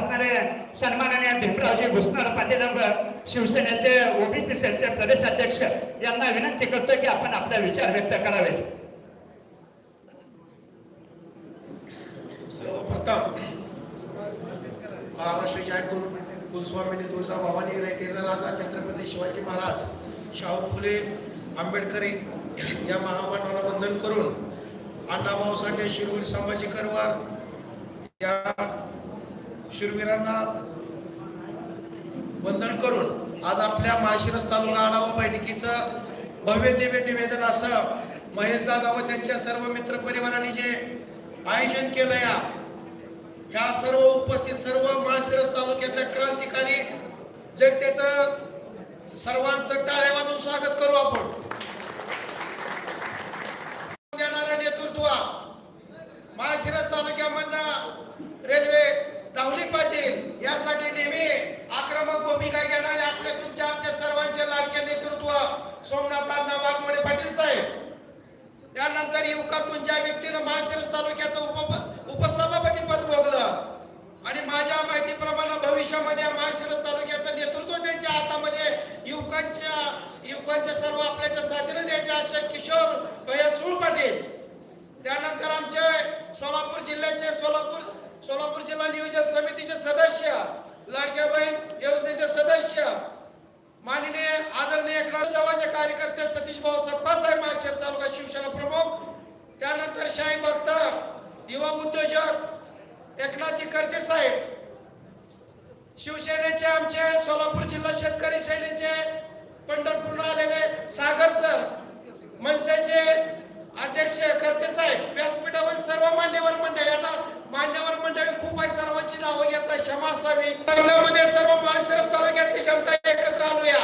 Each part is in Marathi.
असणारे सन्माननीय भीमरावजी घुसणार पाटील शिवसेनेचे ओबीसी सेलचे प्रदेशाध्यक्ष यांना विनंती करतोय की आपण आपला विचार व्यक्त करावे. सर्वप्रथम महाराष्ट्राच्या ऐकून कुलस्वामीने तुळजा भवानी रयतेचा राजा छत्रपती शिवाजी महाराज शाहू फुले आंबेडकर या महामानवाला वंदन करून अण्णाभाऊ साठे शिरवीर संभाजी करवार या शूरवीरांना वंदन करून आज आपल्या माळशिरस तालुका आढावा बैठकीचं भव्य दिव्य निवेदन असं महेश दादा व त्यांच्या सर्व मित्र परिवारांनी जे आयोजन केलं या ह्या सर्व उपस्थित सर्व माळशिरस तालुक्यातल्या क्रांतिकारी जनतेचं सर्वांचं टाळ्या वाजून स्वागत करू आपण. देणारं नेतृत्व माळशिरस तालुक्यामधनं रेल्वे धावली पाहिजे यासाठी नेहमी आक्रमक भूमिका घेणारे आपले तुमच्या आमच्या सर्वांचे लाडके नेतृत्व सोमनाथांना वाघमोडे पाटील साहेब. त्यानंतर युवकातून ज्या व्यक्तीनं माळशिरस तालुक्याचं उप उपसभापती पद भोगलं आणि माझ्या माहितीप्रमाणे भविष्यामध्ये माळशिरस तालुक्याचं नेतृत्व त्यांच्या हातामध्ये युवकांच्या युवकांच्या सर्व आपल्याच्या साथीने द्यायचे असे किशोर भैया सुळ पाटील त्यानंतर आमचे सोलापूर जिल्ह्याचे सोलापूर सोलापूर जिल्हा नियोजन समितीचे सदस्य लाडक्या बहीण योजनेचे सदस्य माननीय आदरणीय एकनाथ सेवाचे कार्यकर्ते सतीश भाऊ सप्पासाहेब माळशेर तालुका शिवसेना प्रमुख त्यानंतर शाही भक्त युवा उद्योजक एकनाथजी करजे साहेब शिवसेनेचे आमचे सोलापूर जिल्हा शेतकरी सैनीचे पंढरपूरला आलेले सागर सर मनसेचे अध्यक्ष खर्चे साहेब व्यासपीठावर सर्व मान्यवर मंडळी आता मान्यवर मंडळी खूप आहे क्षमा असावी. सर्व माळशिरस तालुक्यातली जनता एकत्र आणूया.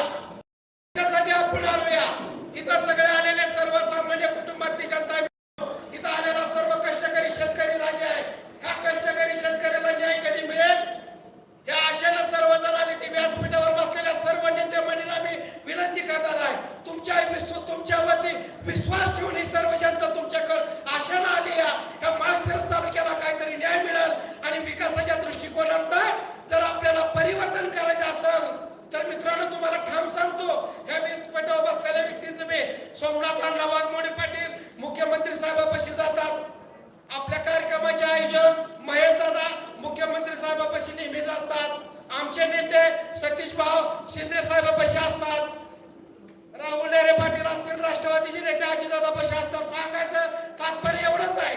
आमचे नेते सतीश भाऊ शिंदे साहेबापाशी असतात राहुल नेरे पाटील असतील राष्ट्रवादीचे नेते अजितदादापाशी असतात सांगायचं तात्पर्य एवढंच आहे.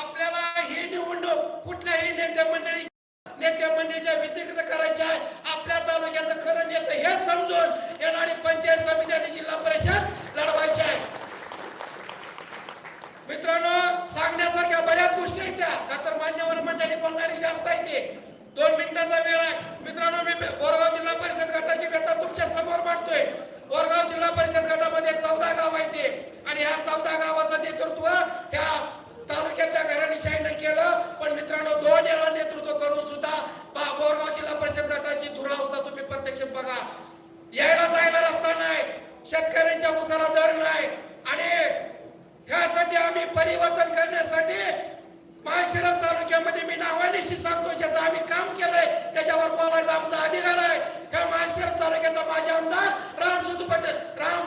आपल्याला ही निवडणूक कुठल्याही नेते मंडळी नेते मंडळीच्या व्यतिरिक्त करायची आहे. आपल्या तालुक्याचं खरं नेतं हे समजून येणारी पंचायत समिती आणि जिल्हा परिषद लढवायची आहे. मित्रांनो सांगण्यासारख्या बऱ्याच गोष्टी आहेत त्या का तर मान्यवर मंडळी बोलणारी जास्त आहे ते दोन मिनिटाचा वेळ आहे मित्रांनो मी बोरगाव जिल्हा परिषद गटाची व्यथा तुमच्यासमोर मांडतोय बोरगाव जिल्हा परिषद गटामध्ये चौदा गाव आहे ते आणि ह्या चौदा गावाचं नेतृत्व ह्या तालुक्यातल्या घराणीशाहीने केलं पण मित्रांनो दोन याला नेतृत्व करून सुद्धा बा- बोरगाव जिल्हा परिषद गटाची दुरावस्था तुम्ही प्रत्यक्ष बघा यायला जायला रस्ता नाही शेतकऱ्यांच्या उसाला दर नाही आणि ह्यासाठी आम्ही परिवर्तन करण्यासाठी माळशिरस तालुक्यामध्ये मी सांगतो ज्याचं आम्ही काम केलंय त्याच्यावर बोलायचा आमचा अधिकार आहे. ह्या माळशिरस तालुक्याचा माझे आमदार राम सुतपते राम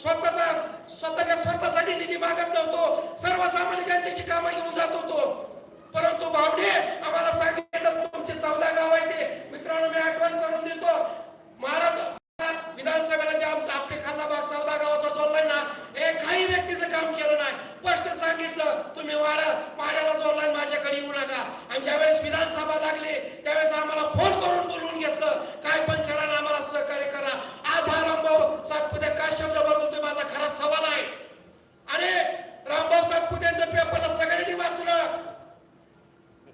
स्वतःचा स्वतःच्या स्वार्थासाठी निधी मागत नव्हतो. सर्वसामान्य जनतेची कामं घेऊन जात होतो. परंतु भावने आम्हाला सांगितलं तुमचे चौदा गाव आहे ते. मित्रांनो मी आठवण करून देतो. महाराज विधानसभेला जे आमचं आपले खाल्लाबाग चौदा गावाचा जोडलाय ना एकाही व्यक्तीचं काम केलं नाही स्पष्ट सांगितलं तुम्ही वाड्या वाड्याला जोडलाय माझ्याकडे येऊ नका आणि ज्यावेळेस विधानसभा लागली त्यावेळेस आम्हाला फोन करून बोलवून घेतलं काय पण करा ना आम्हाला सहकार्य करा आज हा रामभाऊ सातपुते काय शब्द बोलतो माझा खरा सवाल आहे अरे रामभाऊ सातपुतेंचं पेपरला सगळ्यांनी वाचलं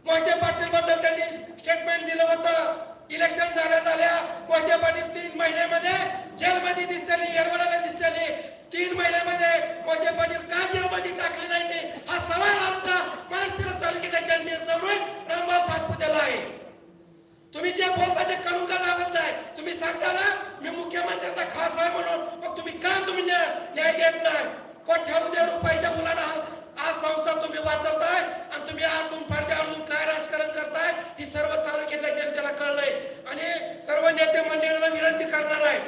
मोहिते पाटील बद्दल त्यांनी स्टेटमेंट दिलं होतं इलेक्शन झाल्या झाल्या मोहिते पाटील तीन महिन्यामध्ये जेलमध्ये दिसतले येरवड्याला दिसतले तीन महिन्यामध्ये मोहिते पाटील का जेलमध्ये टाकले नाही ते हा सवाल आमचा महाराष्ट्र तालुक्याच्या जनतेसमोर रामभाऊ सातपुतेला आहे तुम्ही जे बोलता ते करून का दाखवत नाही. तुम्ही सांगता ना मी मुख्यमंत्र्याचा खास आहे म्हणून. मग तुम्ही का तुम्ही न्याय देत नाही? कोट्यावधी रुपयाच्या मुलांना? आज संस्था तुम्ही वाचवताय आणि तुम्ही आतून पडद्या आणून काय राजकारण करताय ही सर्व तालुक्यातल्या जनतेला कळलंय. आणि सर्व नेते मंडळींना विनंती करणार आहे.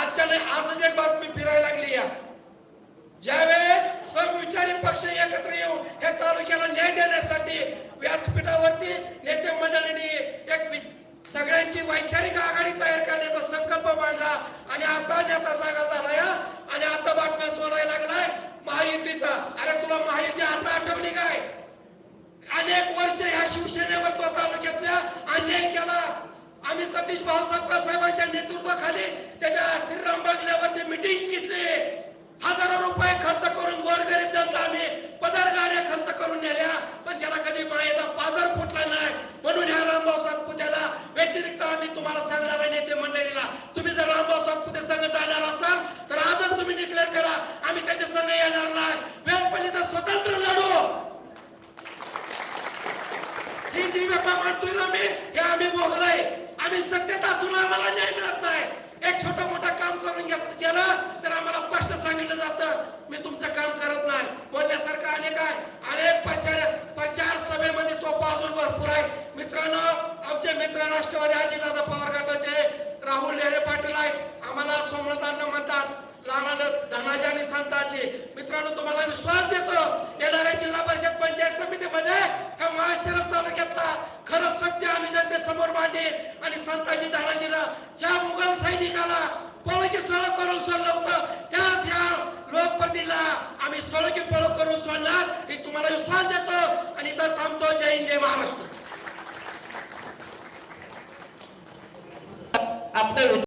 आजच्या नाही आजच एक बातमी फिरायला लागली या. ज्यावेळेस समविचारी पक्ष एकत्र येऊन या तालुक्याला न्याय देण्यासाठी व्यासपीठावरती नेते मंडळींनी एक सगळ्यांची वैचारिक आघाडी तयार करण्याचा संकल्प मांडला आणि आता नेता जागा झाला या आणि आता बातम्या सोडायला लागलाय महायुतीचा अरे तुला महायुती आता आठवली काय अनेक वर्ष ह्या शिवसेनेवर तो तालुक्यातल्या अन्याय केला आम्ही सतीश भाऊसाहेब साहेबांच्या नेतृत्वाखाली त्याच्या श्रीराम बंगल्यावरती मिटिंग घेतली हजारो रुपये खर्च करून गोरगरीब जनता आम्ही पदार गाड्या खर्च करून नेल्या पण त्याला कधी मायेचा बाजार फुटला नाही म्हणून ह्या रामभाऊ सातपुत्याला व्यतिरिक्त आम्ही तुम्हाला सांगणार आहे नेते मंडळीला तुम्ही जर रामभाऊ सातपुते संघ जाणार असाल तर आजच तुम्ही डिक्लेअर करा आम्ही त्याच्या संघ येणार नाही वेळ पडली तर स्वतंत्र लढू ही जी व्यथा मांडतोय ना मी हे आम्ही भोगलंय आम्ही सत्तेत असून आम्हाला न्याय मिळत नाही एक छोटं मोठं काम करून घेत गेलं तर आम्हाला स्पष्ट सांगितलं जातं मी तुमचं काम करत नाही बोलण्यासारखं अनेक आहे अनेक प्रचार प्रचार सभेमध्ये तो अजून भरपूर आहे मित्रांनो आमचे मित्र राष्ट्रवादी अजितदादा पवार गटाचे राहुल ढेरे पाटील आहेत. आम्हाला सोमनाथांना म्हणतात लहान धनाजी आणि संतांची मित्रांनो तुम्हाला विश्वास देतो येणाऱ्या जिल्हा परिषद पंचायत समितीमध्ये ह्या महाशिरस तालुक्यातला खरं सत्य आम्ही जनतेसमोर मांडे आणि संताजी धनाजीला ज्या मुघल सैनिकाला पळकी सळ करून सोडलं होतं त्याच ह्या लोकप्रतीला आम्ही सळकी पळ करून सोडला. हे तुम्हाला विश्वास देतो आणि इथं थांबतो. जय हिंद जय महाराष्ट्र. आपलं